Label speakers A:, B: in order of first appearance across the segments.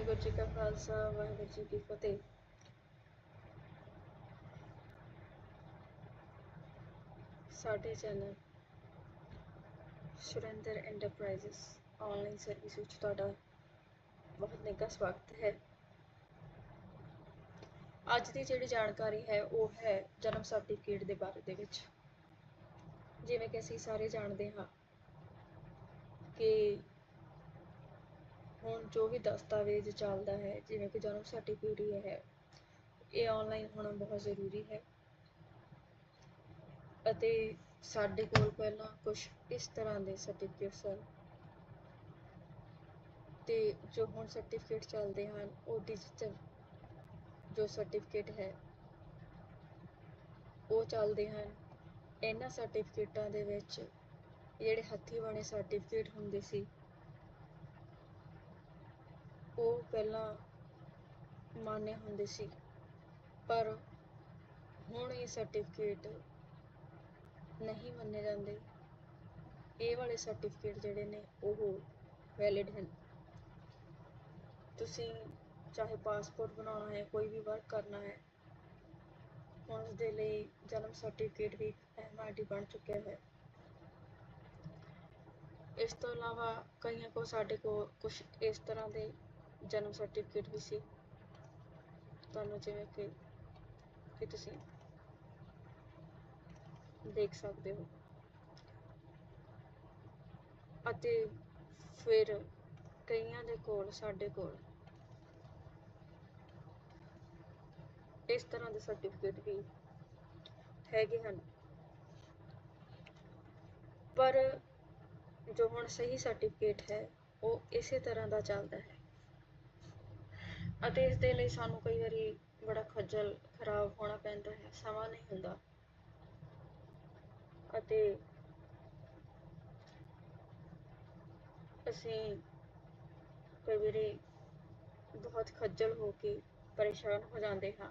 A: ਵਾਹਿਗੁਰੂ ਜੀ ਕਾ ਖਾਲਸਾ, ਵਾਹਿਗੁਰੂ ਜੀ ਕੀ ਫਤਿਹ। ਸਾਡੇ channel Surinder enterprises online service ਵਿੱਚ ਤੁਹਾਡਾ ਬਹੁਤ ਨਿੱਘਾ ਸਵਾਗਤ ਹੈ। ਅੱਜ ਦੀ ਜਿਹੜੀ ਜਾਣਕਾਰੀ ਹੈ, ਉਹ ਹੈ ਜਨਮ ਸਰਟੀਫਿਕੇਟ ਦੇ ਬਾਰੇ ਦੇ ਵਿੱਚ। ਜਿਵੇਂ ਕਿ ਅਸੀਂ ਸਾਰੇ ਜਾਣਦੇ ਹਾਂ ਕਿ ਹੁਣ ਜੋ ਵੀ ਦਸਤਾਵੇਜ਼ ਚੱਲਦਾ ਹੈ, ਜਿਵੇਂ ਕਿ ਜਨਮ ਸਰਟੀਫਿਕੇਟ ਹੀ ਹੈ, ਇਹ ਆਨਲਾਈਨ ਹੋਣਾ ਬਹੁਤ ਜ਼ਰੂਰੀ ਹੈ। ਅਤੇ ਸਾਡੇ ਕੋਲ ਪਹਿਲਾਂ ਕੁਝ ਇਸ ਤਰ੍ਹਾਂ ਦੇ ਸਰਟੀਫਿਕੇਟ ਸਨ। ਤੇ ਜੋ ਹੁਣ ਸਰਟੀਫਿਕੇਟ ਚੱਲਦੇ ਹਨ, ਉਹ ਡਿਜੀਟਲ ਜੋ ਸਰਟੀਫਿਕੇਟ ਹੈ, ਉਹ ਚੱਲਦੇ ਹਨ। ਇਹਨਾਂ ਸਰਟੀਫਿਕੇਟਾਂ ਦੇ ਵਿੱਚ ਜਿਹੜੇ ਹੱਥੀਂ ਬਣੇ ਸਰਟੀਫਿਕੇਟ ਹੁੰਦੇ ਸੀ ਉਹ ਪਹਿਲਾਂ ਮਾਨੇ ਹੁੰਦੇ ਸੀ। ਪਰ ਹੁਣ ਇਹ ਸਰਟੀਫਿਕੇਟ ਨਹੀਂ ਮੰਨੇ ਜਾਂਦੇ। ਇਹ ਵਾਲੇ ਸਰਟੀਫਿਕੇਟ ਜਿਹੜੇ ਨੇ, ਉਹ ਵੈਲਿਡ ਹਨ। ਤੁਸੀਂ ਚਾਹੇ ਪਾਸਪੋਰਟ ਬਣਾਉਣਾ ਹੈ, ਕੋਈ ਵੀ ਵਰਕ ਕਰਨਾ ਹੈ, ਹੁਣ ਉਸ ਦੇ ਲਈ ਜਨਮ ਸਰਟੀਫਿਕੇਟ ਵੀ ਐਮਆਰਡੀ ਬਣ ਚੁੱਕਿਆ ਹੈ। ਇਸ ਤੋਂ ਇਲਾਵਾ ਕਈਆਂ ਕੋਲ ਸਾਡੇ ਕੋਲ ਕੁਝ ਇਸ ਤਰ੍ਹਾਂ ਦੇ ਜਨਮ ਸਰਟੀਫਿਕੇਟ ਵੀ ਸੀ। ਤੁਹਾਨੂੰ ਜਿਵੇਂ ਕਿ ਕਿ ਤੁਸੀਂ ਦੇਖ ਸਕਦੇ ਹੋ। ਅਤੇ ਫਿਰ ਕਈਆਂ ਦੇ ਕੋਲ, ਸਾਡੇ ਕੋਲ ਇਸ ਤਰ੍ਹਾਂ ਦੇ ਸਰਟੀਫਿਕੇਟ ਵੀ ਹੈਗੇ ਹਨ। ਪਰ ਜੋ ਹੁਣ ਸਹੀ ਸਰਟੀਫਿਕੇਟ ਹੈ, ਉਹ ਇਸੇ ਤਰ੍ਹਾਂ ਦਾ ਚੱਲਦਾ ਹੈ। ਅਤੇ ਇਸ ਦੇ ਲਈ ਸਾਨੂੰ ਕਈ ਵਾਰੀ ਬੜਾ ਖੱਜਲ ਖਰਾਬ ਹੋਣਾ ਪੈਂਦਾ ਹੈ, ਸਮਾਂ ਨਹੀਂ ਹੁੰਦਾ। ਅਤੇ ਅਸੀਂ ਕਈ ਵਾਰੀ ਬਹੁਤ ਖੱਜਲ ਹੋ ਕੇ ਪਰੇਸ਼ਾਨ ਹੋ ਜਾਂਦੇ ਹਾਂ।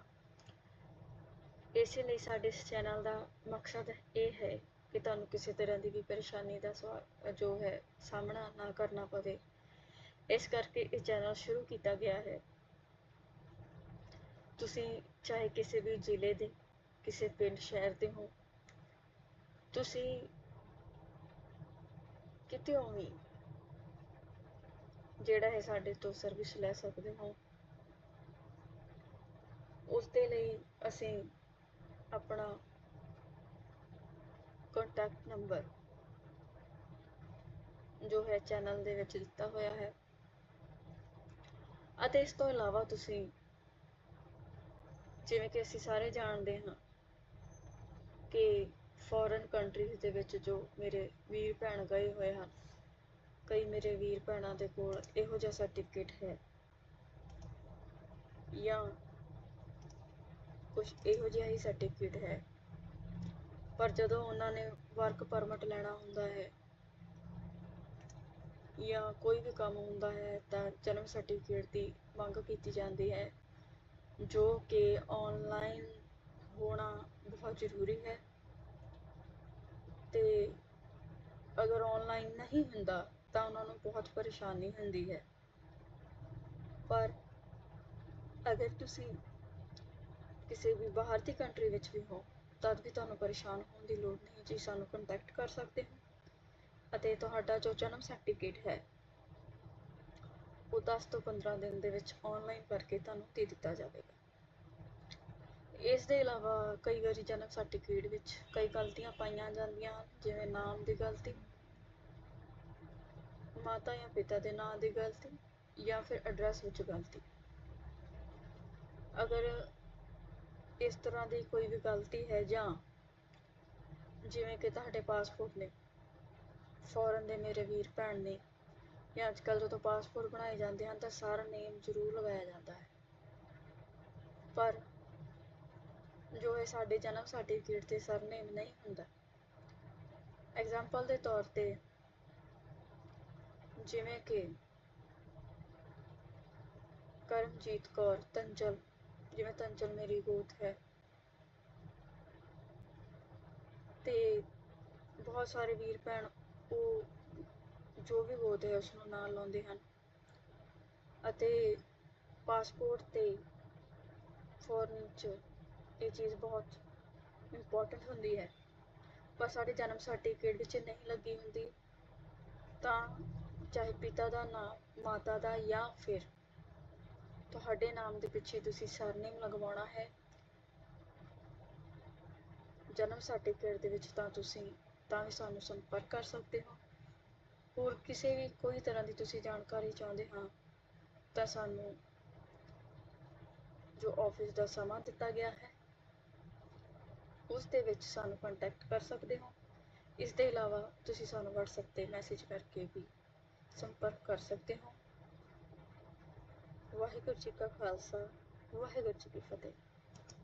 A: ਇਸੇ ਲਈ ਸਾਡੇ ਇਸ ਚੈਨਲ ਦਾ ਮਕਸਦ ਇਹ ਹੈ ਕਿ ਤੁਹਾਨੂੰ ਕਿਸੇ ਤਰ੍ਹਾਂ ਦੀ ਵੀ ਪਰੇਸ਼ਾਨੀ ਦਾ ਸਵਾ ਜੋ ਹੈ ਸਾਹਮਣਾ ਨਾ ਕਰਨਾ ਪਵੇ। ਇਸ ਕਰਕੇ ਇਹ ਚੈਨਲ ਸ਼ੁਰੂ ਕੀਤਾ ਗਿਆ ਹੈ। ਤੁਸੀਂ ਚਾਹੇ ਕਿਸੇ ਵੀ ਜ਼ਿਲ੍ਹੇ ਦੇ, ਕਿਸੇ ਪਿੰਡ, ਸ਼ਹਿਰ ਦੇ ਹੋ, ਤੁਸੀਂ ਕਿਤੇ ਵੀ ਜਿਹੜਾ ਹੈ ਸਾਡੇ ਤੋਂ ਸਰਵਿਸ ਲੈ ਸਕਦੇ ਹੋ ਉਸ ਦੇ ਲਈ ਅਸੀਂ ਆਪਣਾ ਕੰਟੈਕਟ ਨੰਬਰ ਜੋ ਹੈ ਚੈਨਲ ਦੇ ਵਿੱਚ ਦਿੱਤਾ ਹੋਇਆ ਹੈ। ਅਤੇ ਇਸ ਤੋਂ ਇਲਾਵਾ ਤੁਸੀਂ ਜਿਵੇਂ ਕਿ ਅਸੀਂ ਸਾਰੇ ਜਾਣਦੇ ਹਾਂ ਕਿ ਫੋਰਨ ਕੰਟਰੀਜ਼ ਦੇ ਵਿੱਚ ਜੋ ਮੇਰੇ ਵੀਰ ਭੈਣ ਗਏ ਹੋਏ ਹਨ, ਕਈ ਮੇਰੇ ਵੀਰ ਭੈਣਾਂ ਦੇ ਕੋਲ ਇਹੋ ਜਿਹਾ ਸਰਟੀਫਿਕੇਟ ਹੈ ਜਾਂ ਕੁਝ ਇਹੋ ਜਿਹਾ ਹੀ ਸਰਟੀਫਿਕੇਟ ਹੈ। ਪਰ ਜਦੋਂ ਉਹਨਾਂ ਨੇ ਵਰਕ ਪਰਮਿਟ ਲੈਣਾ ਹੁੰਦਾ ਹੈ ਜਾਂ ਕੋਈ ਵੀ ਕੰਮ ਹੁੰਦਾ ਹੈ ਤਾਂ ਜਨਮ ਸਰਟੀਫਿਕੇਟ ਦੀ ਮੰਗ ਕੀਤੀ ਜਾਂਦੀ ਹੈ। ਜੋ ਕਿ ਆਨਲਾਈਨ ਹੋਣਾ ਬਹੁਤ ਜ਼ਰੂਰੀ ਹੈ। ਤੇ ਅਗਰ ਆਨਲਾਈਨ ਨਹੀਂ ਹੁੰਦਾ, ਤਾਂ ਉਹਨਾਂ ਨੂੰ ਬਹੁਤ ਪਰੇਸ਼ਾਨੀ ਹੁੰਦੀ ਹੈ। ਪਰ ਅਗਰ ਤੁਸੀਂ ਕਿਸੇ ਵੀ ਬਾਹਰ ਦੀ ਕੰਟਰੀ ਵਿੱਚ ਵੀ ਹੋ ਤਦ ਵੀ ਤੁਹਾਨੂੰ ਪਰੇਸ਼ਾਨ ਹੋਣ ਦੀ ਲੋੜ ਨਹੀਂ ਜੀ ਸਾਨੂੰ ਕੰਟੈਕਟ ਕਰ ਸਕਦੇ ਹੋ। ਅਤੇ ਤੁਹਾਡਾ ਜੋ ਜਨਮ ਸਰਟੀਫਿਕੇਟ ਹੈ ਉਹ 10 ਤੋਂ 15 ਦਿਨ ਦੇ ਵਿੱਚ ਆਨਲਾਈਨ ਕਰਕੇ ਤੁਹਾਨੂੰ ਦੇ ਦਿੱਤਾ ਜਾਵੇਗਾ। ਇਸ ਦੇ ਇਲਾਵਾ ਕਈ ਵਾਰੀ ਜਨਮ ਸਰਟੀਫਿਕੇਟ ਵਿੱਚ ਕਈ ਗਲਤੀਆਂ ਪਾਈਆਂ ਜਾਂਦੀਆਂ ਹਨ ਜਿਵੇਂ ਨਾਮ ਦੀ ਗਲਤੀ, ਮਾਤਾ ਜਾਂ ਪਿਤਾ ਦੇ ਨਾਂ ਦੀ ਗਲਤੀ ਜਾਂ ਫਿਰ ਐਡਰੈਸ ਵਿੱਚ ਗਲਤੀ। ਅਗਰ ਇਸ ਤਰ੍ਹਾਂ ਦੀ ਕੋਈ ਵੀ ਗਲਤੀ ਹੈ ਜਾਂ ਜਿਵੇਂ ਕਿ ਤੁਹਾਡੇ ਪਾਸਪੋਰਟ ਨੇ ਫੋਰਨ ਦੇ ਮੇਰੇ ਵੀਰ ਭੈਣ ਨੇ ਜਾਂ ਅੱਜ ਕੱਲ੍ਹ ਜਦੋਂ ਪਾਸਪੋਰਟ ਬਣਾਏ ਜਾਂਦੇ ਹਨ ਤਾਂ ਸਾਰਾ ਨੇਮ ਜ਼ਰੂਰ ਲਗਾਇਆ ਜਾਂਦਾ ਹੈ। ਪਰ ਜੋ ਹੈ ਸਾਡੇ ਜਨਮ ਸਰਟੀਫਿਕੇਟ ਤੇ ਸਰਨੇਮ ਨਹੀਂ ਹੁੰਦਾ। ਐਗਜ਼ਾਮਪਲ ਦੇ ਤੌਰ ਤੇ ਜਿਵੇਂ ਕਿ ਕਰਮਜੀਤ ਕੌਰ, ਤੰਜਲ, ਜਿਵੇਂ ਤੰਜਲ ਮੇਰੀ ਗੋਤ ਹੈ। ਤੇ ਬਹੁਤ ਸਾਰੇ ਵੀਰ ਭੈਣ ਜੋ ਵੀ ਗੋਤ ਹੈ ਉਸ ਨੂੰ ਨਾਲ ਲਾਉਂਦੇ ਹਨ। ਅਤੇ ਪਾਸਪੋਰਟ ਤੇ ਫੋਰਨ 'ਚ ਇਹ ਚੀਜ਼ ਬਹੁਤ ਇੰਪੋਰਟੈਂਟ ਹੁੰਦੀ ਹੈ। ਪਰ ਸਾਡੇ ਜਨਮ ਸਰਟੀਫਿਕੇਟ ਵਿੱਚ ਨਹੀਂ ਲੱਗੀ ਹੁੰਦੀ। ਤਾਂ ਚਾਹੇ ਪਿਤਾ ਦਾ ਨਾਮ, ਮਾਤਾ ਦਾ ਜਾਂ ਫਿਰ ਤੁਹਾਡੇ ਨਾਮ ਦੇ ਪਿੱਛੇ ਤੁਸੀਂ ਸਰਨੇਮ ਲਗਵਾਉਣਾ ਹੈ, ਜਨਮ ਸਰਟੀਫਿਕੇਟ ਦੇ ਵਿੱਚ ਤਾਂ ਤੁਸੀਂ ਤਾਂ ਵੀ ਸਾਨੂੰ ਸੰਪਰਕ ਕਰ ਸਕਦੇ ਹੋ। ਹੋਰ ਕਿਸੇ ਵੀ ਕੋਈ ਤਰ੍ਹਾਂ ਦੀ ਤੁਸੀਂ ਜਾਣਕਾਰੀ ਚਾਹੁੰਦੇ ਹਾਂ, ਤਾਂ ਸਾਨੂੰ ਜੋ ਆਫਿਸ ਦਾ ਸਮਾਂ ਦਿੱਤਾ ਗਿਆ ਹੈ, ਉਸ ਦੇ ਵਿੱਚ ਸਾਨੂੰ ਕੰਟੈਕਟ ਕਰ ਸਕਦੇ ਹੋ। ਇਸ ਦੇ ਇਲਾਵਾ ਤੁਸੀਂ ਸਾਨੂੰ WhatsApp ਤੇ ਮੈਸੇਜ ਕਰਕੇ ਵੀ ਸੰਪਰਕ ਕਰ ਸਕਦੇ ਹੋ। ਵਾਹਿਗੁਰੂ ਜੀ ਕਾ ਖਾਲਸਾ, ਵਾਹਿਗੁਰੂ ਜੀ ਕੀ ਫਤਿਹ।